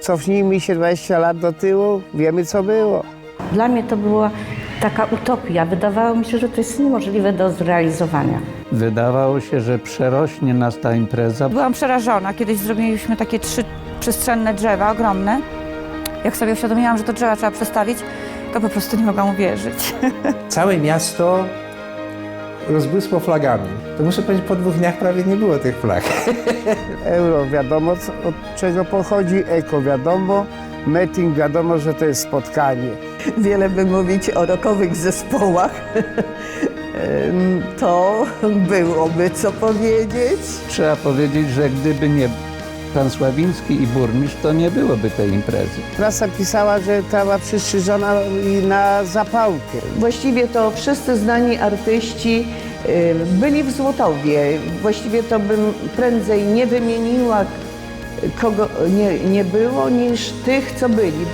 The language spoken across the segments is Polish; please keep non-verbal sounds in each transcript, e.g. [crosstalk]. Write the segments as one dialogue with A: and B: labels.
A: Cofnijmy się 20 lat do tyłu, wiemy co było.
B: Dla mnie to była taka utopia. Wydawało mi się, że to jest niemożliwe do zrealizowania.
C: Wydawało się, że przerośnie nas ta impreza.
D: Byłam przerażona. Kiedyś zrobiliśmy takie trzy przestrzenne drzewa, ogromne. Jak sobie uświadomiłam, że to drzewa trzeba przestawić, to po prostu nie mogłam uwierzyć. [laughs]
E: Całe miasto rozbłysło flagami. To muszę powiedzieć, po dwóch dniach prawie nie było tych flag. [laughs]
A: Euro wiadomo co- od czego pochodzi, eko wiadomo, meeting wiadomo, że to jest spotkanie.
F: wiele by mówić o rokowych zespołach, [laughs] to byłoby co powiedzieć.
C: Trzeba powiedzieć, że gdyby nie pan Sławiński i burmistrz, to nie byłoby tej imprezy.
A: Prasa pisała, że trawa przystrzyżona i na zapałkę.
F: Właściwie to wszyscy znani artyści y, byli w Złotowie. Właściwie to bym prędzej nie wymieniła, kogo nie, nie było, niż tych, co byli.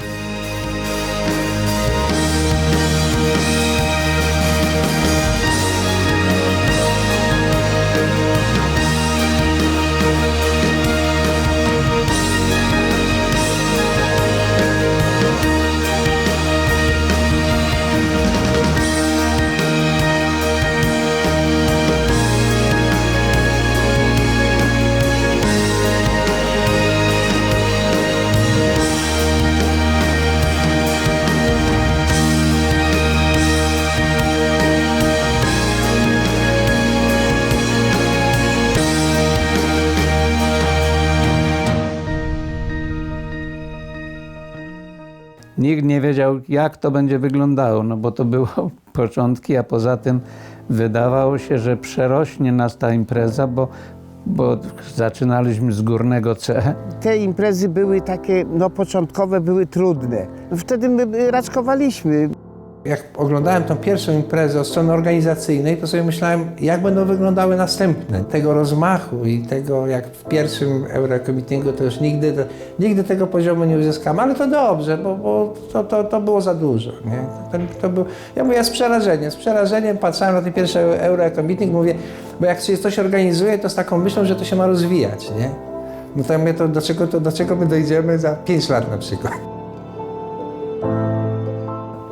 C: Nikt nie wiedział, jak to będzie wyglądało, no bo to było [laughs] początki, a poza tym wydawało się, że przerośnie nas ta impreza, bo, bo zaczynaliśmy z górnego C.
A: Te imprezy były takie, no początkowe były trudne. Wtedy my raczkowaliśmy.
E: Jak oglądałem tą pierwszą imprezę od strony organizacyjnej, to sobie myślałem, jak będą wyglądały następne. Tego rozmachu i tego, jak w pierwszym Eurokomitingu, to już nigdy, nigdy tego poziomu nie uzyskamy, ale to dobrze, bo, bo to, to, to było za dużo. Nie? To, to był, ja mówię z przerażeniem, z przerażeniem patrzyłem na ten pierwszy Eurokomiting, mówię, bo jak się coś organizuje, to z taką myślą, że to się ma rozwijać. Nie? No to ja mówię, to do czego, to do czego my dojdziemy za 5 lat na przykład.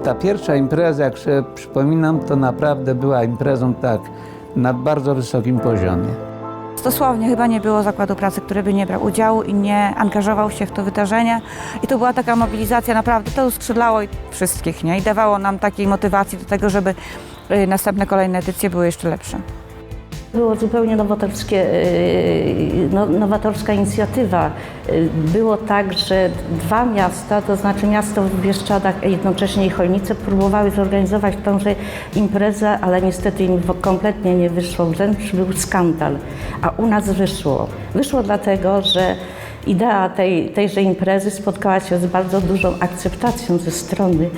C: Ta pierwsza impreza, jak sobie przypominam, to naprawdę była imprezą tak na bardzo wysokim poziomie.
D: Dosłownie chyba nie było zakładu pracy, który by nie brał udziału i nie angażował się w to wydarzenie. I to była taka mobilizacja, naprawdę to uskrzydlało wszystkich nie? i dawało nam takiej motywacji do tego, żeby y, następne kolejne edycje były jeszcze lepsze.
B: Było zupełnie nowatorskie, yy, no, nowatorska inicjatywa. Yy, Było tak, że dwa miasta, to znaczy miasto w Bieszczadach, a jednocześnie i Chojnice, próbowały zorganizować tąże imprezę, ale niestety im kompletnie nie wyszło. Wręcz był skandal. A u nas wyszło. Wyszło dlatego, że idea tej, tejże imprezy spotkała się z bardzo dużą akceptacją ze strony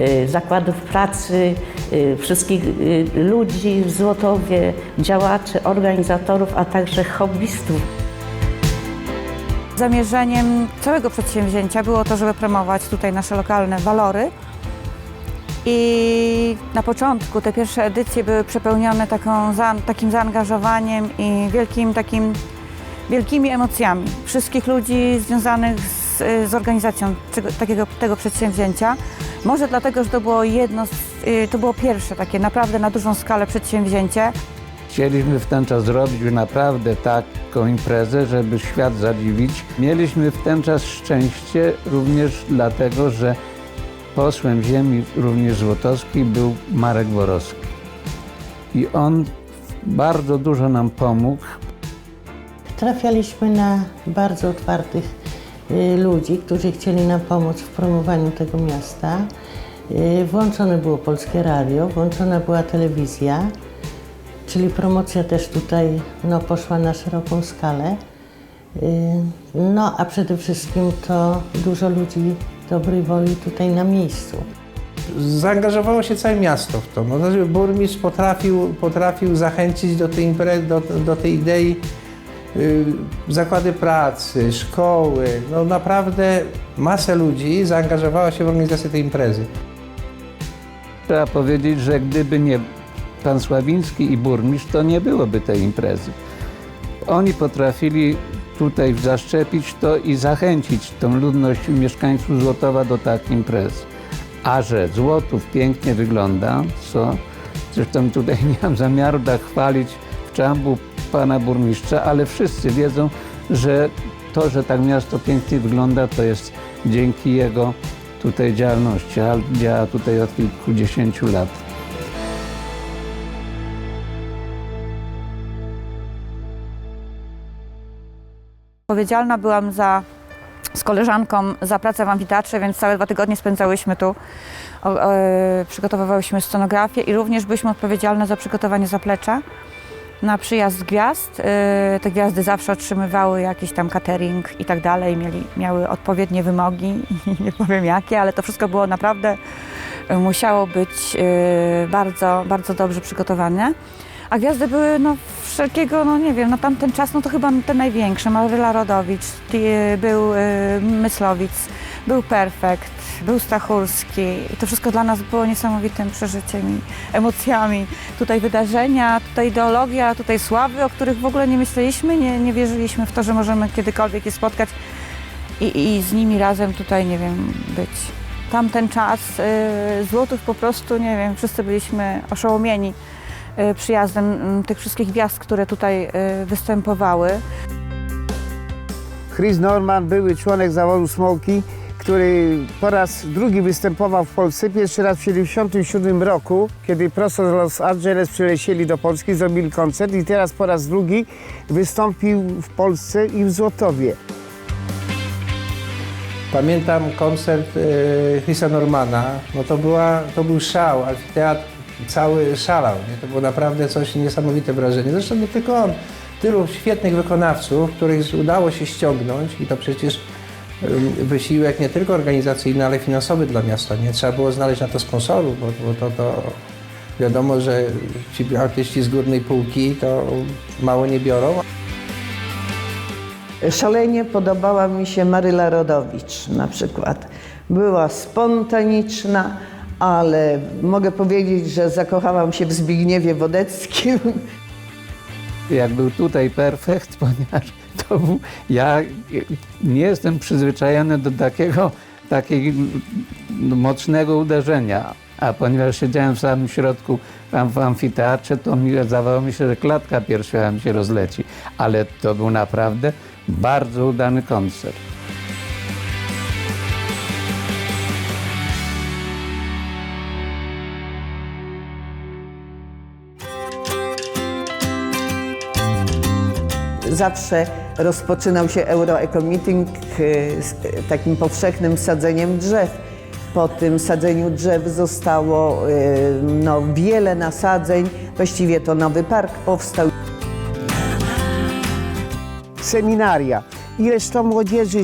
B: y, zakładów pracy, y, wszystkich y, ludzi w Złotowie, działaczy, organizatorów, a także hobbystów.
D: Zamierzeniem całego przedsięwzięcia było to, żeby promować tutaj nasze lokalne walory. I na początku te pierwsze edycje były przepełnione taką, takim zaangażowaniem i wielkim, takim, wielkimi emocjami wszystkich ludzi związanych z, z organizacją tego, takiego, tego przedsięwzięcia. Może dlatego, że to było jedno, z, y, to było pierwsze takie naprawdę na dużą skalę przedsięwzięcie.
C: Chcieliśmy w ten czas zrobić naprawdę taką imprezę, żeby świat zadziwić. Mieliśmy w ten czas szczęście również dlatego, że posłem ziemi również złotowskiej był Marek Borowski. I on bardzo dużo nam pomógł.
G: Trafialiśmy na bardzo otwartych y, ludzi, którzy chcieli nam pomóc w promowaniu tego miasta. Y, Włączone było polskie radio, włączona była telewizja, czyli promocja też tutaj no, poszła na szeroką skalę. Y, No a przede wszystkim to dużo ludzi dobrej woli tutaj na miejscu.
E: zaangażowało się całe miasto w to. No, znaczy burmistrz potrafił, potrafił zachęcić do tej, do, do tej idei zakłady pracy, szkoły. No naprawdę masę ludzi zaangażowała się w organizację tej imprezy.
C: Trzeba powiedzieć, że gdyby nie pan Sławiński i burmistrz, to nie byłoby tej imprezy. Oni potrafili tutaj zaszczepić to i zachęcić tą ludność mieszkańców Złotowa do takich imprez. A że Złotów pięknie wygląda, co zresztą tutaj [laughs] nie mam zamiaru tak chwalić w czambu pana burmistrza, ale wszyscy wiedzą, że to, że tak miasto pięknie wygląda, to jest dzięki jego tutaj działalności, a działa tutaj od kilkudziesięciu lat.
D: Odpowiedzialna byłam za, z koleżanką za pracę w amfiteatrze, więc całe dwa tygodnie spędzałyśmy tu. O, e, przygotowywałyśmy scenografię i również byliśmy odpowiedzialne za przygotowanie zaplecza na przyjazd gwiazd. E, te gwiazdy zawsze otrzymywały jakiś tam catering i tak dalej, mieli, miały odpowiednie wymogi, [laughs] nie powiem jakie, ale to wszystko było naprawdę, e, musiało być e, bardzo, bardzo dobrze przygotowane. A gwiazdy były no, wszelkiego, no nie wiem, na tamten czas no to chyba te największe. Maryla Rodowicz, był y, Myslowic, był Perfekt, był Stachurski. I to wszystko dla nas było niesamowitym przeżyciem i emocjami. Tutaj wydarzenia, tutaj ideologia, tutaj sławy, o których w ogóle nie myśleliśmy, nie, nie wierzyliśmy w to, że możemy kiedykolwiek je spotkać i, i z nimi razem tutaj, nie wiem, być. Tamten czas y, Złotów po prostu, nie wiem, wszyscy byliśmy oszołomieni y, przyjazdem mm, tych wszystkich gwiazd, które tutaj y, występowały.
A: Chris Norman, były członek zawodu Smoki, który po raz drugi występował w Polsce. Pierwszy raz w 1977 roku, kiedy prosto z Los Angeles przylecieli do Polski, zrobili koncert i teraz po raz drugi wystąpił w Polsce i w Złotowie.
E: Pamiętam koncert e, Chrisa Normana, no to, była, to był szał, amfiteatr cały szalał, nie? to było naprawdę coś niesamowite wrażenie. Zresztą nie tylko on, tylu świetnych wykonawców, których udało się ściągnąć i to przecież wysiłek nie tylko organizacyjny, ale finansowy dla miasta. Nie trzeba było znaleźć na to sponsorów, bo, bo to, to wiadomo, że ci artyści z górnej półki to mało nie biorą,
F: Szalenie podobała mi się Maryla Rodowicz na przykład. Była spontaniczna, ale mogę powiedzieć, że zakochałam się w Zbigniewie Wodeckim.
C: jak był tutaj perfekt, [laughs] ponieważ był, ja nie jestem przyzwyczajony do takiego, takiego mocnego uderzenia, a ponieważ siedziałem w samym środku w amfiteatrze, to mi zdawało mi się, że klatka piersiowa mi się rozleci, ale to był naprawdę bardzo udany koncert.
F: Zawsze rozpoczynał się Euroeco-Meeting y, z y, takim powszechnym sadzeniem drzew. Po tym sadzeniu drzew zostało y, no, wiele nasadzeń. Właściwie to nowy park powstał.
A: Seminaria. Ileż to młodzieży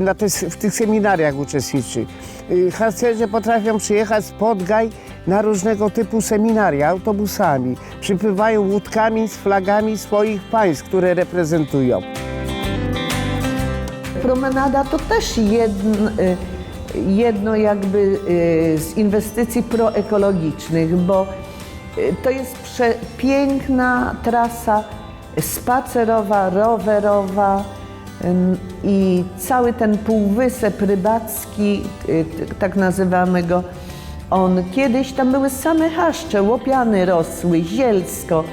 A: na te, w tych seminariach uczestniczy. Y, Harcerze potrafią przyjechać z Podgaj na różnego typu seminaria autobusami. Przypływają łódkami z flagami swoich państw, które reprezentują.
F: Promenada to też jedno, jedno jakby y, z inwestycji proekologicznych, bo y, to jest przepiękna trasa spacerowa, rowerowa i cały ten półwysep rybacki, y, tak nazywamy go, on kiedyś tam były same chaszcze, łopiany rosły, zielsko.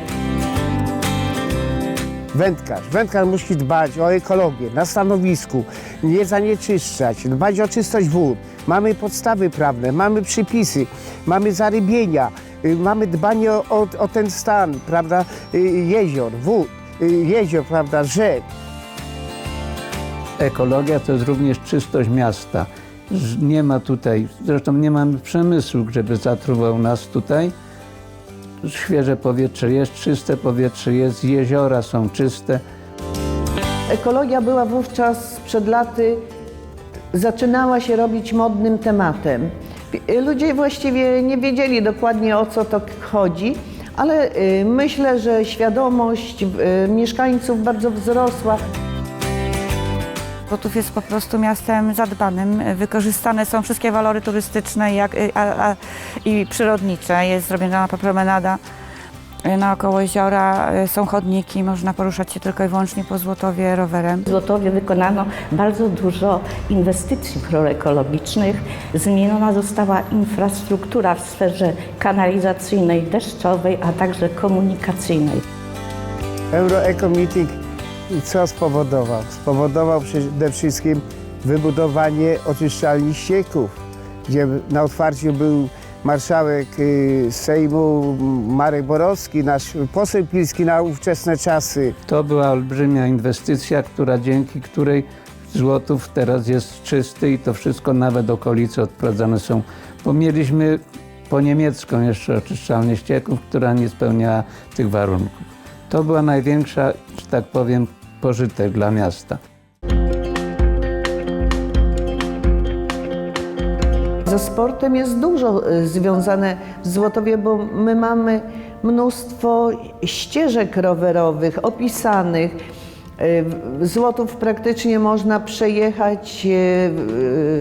A: Wędkarz. Wędkarz musi dbać o ekologię na stanowisku, nie zanieczyszczać, dbać o czystość wód. Mamy podstawy prawne, mamy przypisy, mamy zarybienia, y, mamy dbanie o, o, o ten stan, prawda, y, jezior, wód, y, jezior, prawda, rzek.
C: Ekologia to jest również czystość miasta. Nie ma tutaj, zresztą nie mamy przemysłu, żeby zatruwał nas tutaj. Świeże powietrze jest, czyste powietrze jest, jeziora są czyste.
F: Ekologia była wówczas przed laty, zaczynała się robić modnym tematem. Ludzie właściwie nie wiedzieli dokładnie o co to chodzi, ale y, myślę, że świadomość y, mieszkańców bardzo wzrosła.
D: Złotów jest po prostu miastem zadbanym. Wykorzystane są wszystkie walory turystyczne jak, a, a, i przyrodnicze. Jest zrobiona promenada Y, Naokoło jeziora y, są chodniki, można poruszać się tylko i wyłącznie po Złotowie rowerem.
B: W Złotowie wykonano bardzo dużo inwestycji proekologicznych. Zmieniona została infrastruktura w sferze kanalizacyjnej, deszczowej, a także komunikacyjnej.
A: Euroeco Meeting co spowodował? Spowodował przede wszystkim wybudowanie oczyszczalni ścieków, gdzie na otwarciu był marszałek y, Sejmu Marek Borowski, nasz poseł Pilski na ówczesne czasy.
C: To była olbrzymia inwestycja, która dzięki której Złotów teraz jest czysty i to wszystko nawet okolice odprowadzane są, bo mieliśmy po niemiecką jeszcze oczyszczalnię ścieków, która nie spełniała tych warunków. To była największa, że tak powiem, pożytek dla miasta.
F: Ze sportem jest dużo y, związane w Złotowie, bo my mamy mnóstwo ścieżek rowerowych opisanych. Y, Złotów praktycznie można przejechać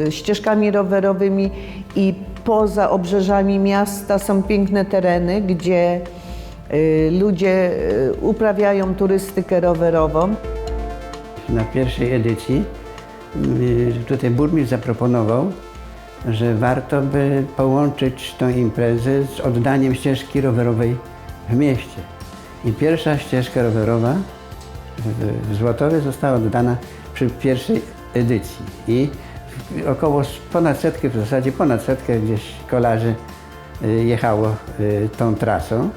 F: y, ścieżkami rowerowymi i poza obrzeżami miasta są piękne tereny, gdzie ludzie y, uprawiają turystykę rowerową.
H: na pierwszej edycji y, tutaj burmistrz zaproponował, że warto by połączyć tą imprezę z oddaniem ścieżki rowerowej w mieście. I pierwsza ścieżka rowerowa w- Złotowie została oddana przy pierwszej edycji. I około ponad setkę, w zasadzie ponad setkę gdzieś kolarzy y, jechało y, tą trasą.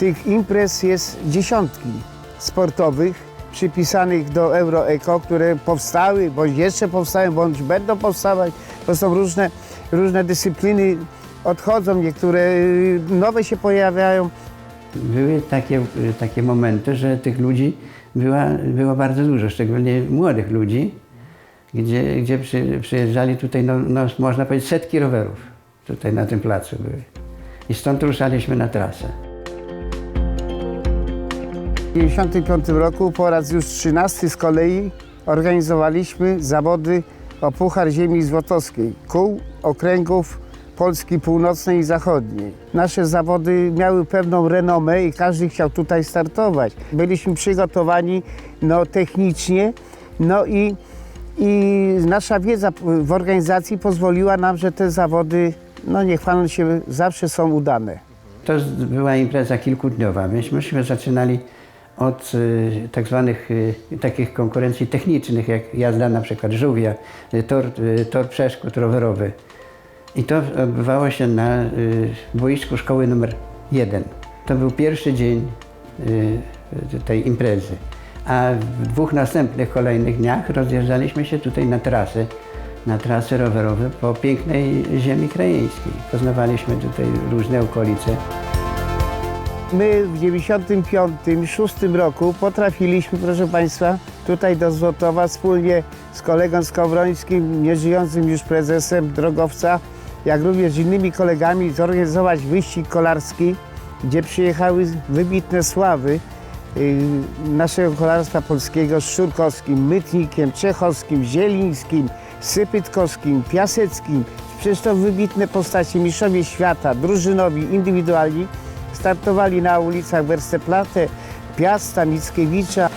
A: Tych imprez jest dziesiątki sportowych przypisanych do Euroeco, które powstały, bądź jeszcze powstają, bądź będą powstawać. To są różne, różne dyscypliny, odchodzą, niektóre y, nowe się pojawiają.
H: Były takie, takie momenty, że tych ludzi była, było bardzo dużo, szczególnie młodych ludzi, gdzie, gdzie przy, przyjeżdżali tutaj, no, no, można powiedzieć, setki rowerów tutaj na tym placu były. I stąd ruszaliśmy na trasę.
A: W 1995 roku po raz już 13 z kolei organizowaliśmy zawody o Puchar Ziemi Złotowskiej, kół okręgów Polski Północnej i Zachodniej. Nasze zawody miały pewną renomę i każdy chciał tutaj startować. Byliśmy przygotowani no, technicznie, no i, i nasza wiedza w organizacji pozwoliła nam, że te zawody, no niech pan się, zawsze są udane.
H: To była impreza kilkudniowa. Myśmy zaczynali od y, tak zwanych y, takich konkurencji technicznych, jak jazda na przykład żółwia, y, tor, tor przeszkód rowerowy. I to odbywało się na boisku szkoły numer jeden. To był pierwszy dzień tej imprezy. A w dwóch następnych kolejnych dniach rozjeżdżaliśmy się tutaj na trasy, na trasy rowerowe po pięknej ziemi krajeńskiej. Poznawaliśmy tutaj różne okolice.
A: My w 95-6 roku potrafiliśmy, proszę Państwa, tutaj do Złotowa wspólnie z kolegą Skowrońskim, nieżyjącym już prezesem drogowca, jak również z innymi kolegami zorganizować wyścig kolarski, gdzie przyjechały wybitne sławy y, naszego kolarstwa polskiego z Szczurkowskim, Mytnikiem, Czechowskim, Zielińskim, Sypytkowskim, Piaseckim. Przecież to wybitne postacie, mistrzowie świata, drużynowi, indywidualni. Startowali na ulicach Westerplatte, Piasta, Mickiewicza.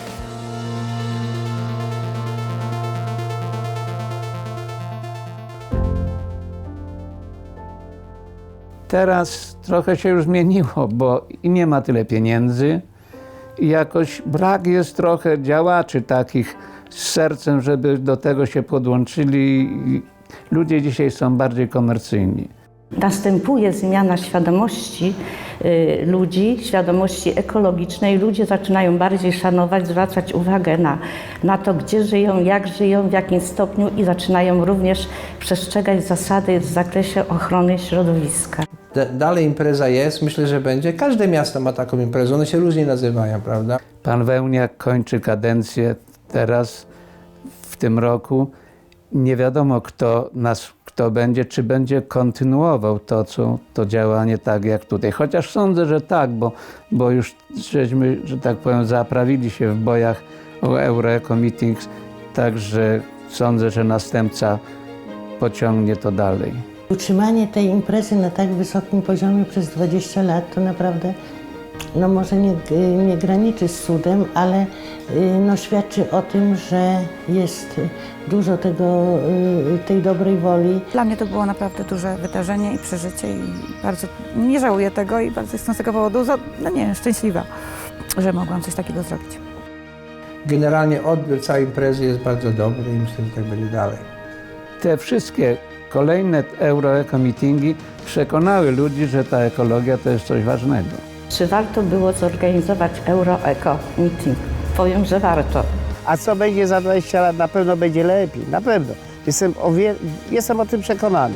C: Teraz trochę się już zmieniło, bo i nie ma tyle pieniędzy i jakoś brak jest trochę działaczy takich z sercem, żeby do tego się podłączyli. Ludzie dzisiaj są bardziej komercyjni.
B: Następuje zmiana świadomości y, ludzi, świadomości ekologicznej. Ludzie zaczynają bardziej szanować, zwracać uwagę na, na to, gdzie żyją, jak żyją, w jakim stopniu i zaczynają również przestrzegać zasady w zakresie ochrony środowiska.
E: Da- Dalej impreza jest, myślę, że będzie. Każde miasto ma taką imprezę, one się różnie nazywają, prawda?
C: Pan Wełniak kończy kadencję teraz, w tym roku. Nie wiadomo, kto, nas, kto będzie, czy będzie kontynuował to, co, to działanie tak jak tutaj. Chociaż sądzę, że tak, bo, bo już żeśmy, że tak powiem, zaprawili się w bojach o Euroeco Meetings, także sądzę, że następca pociągnie to dalej.
G: Utrzymanie tej imprezy na tak wysokim poziomie przez 20 lat to naprawdę no może nie, nie graniczy z cudem, ale y, no świadczy o tym, że jest dużo tego, y, tej dobrej woli.
D: Dla mnie to było naprawdę duże wydarzenie i przeżycie i bardzo nie żałuję tego i bardzo jestem z tego powodu, za- no nie szczęśliwa, że mogłam coś takiego zrobić.
E: Generalnie odbiór całej imprezy jest bardzo dobry i myślę, że tak będzie dalej.
C: Te wszystkie kolejne euroekomitingi przekonały ludzi, że ta ekologia to jest coś ważnego.
B: Czy warto było zorganizować Euroeco Meeting? Powiem, że warto.
A: A co będzie za 20 lat? Na pewno będzie lepiej, na pewno. Jestem. Jestem o tym przekonany.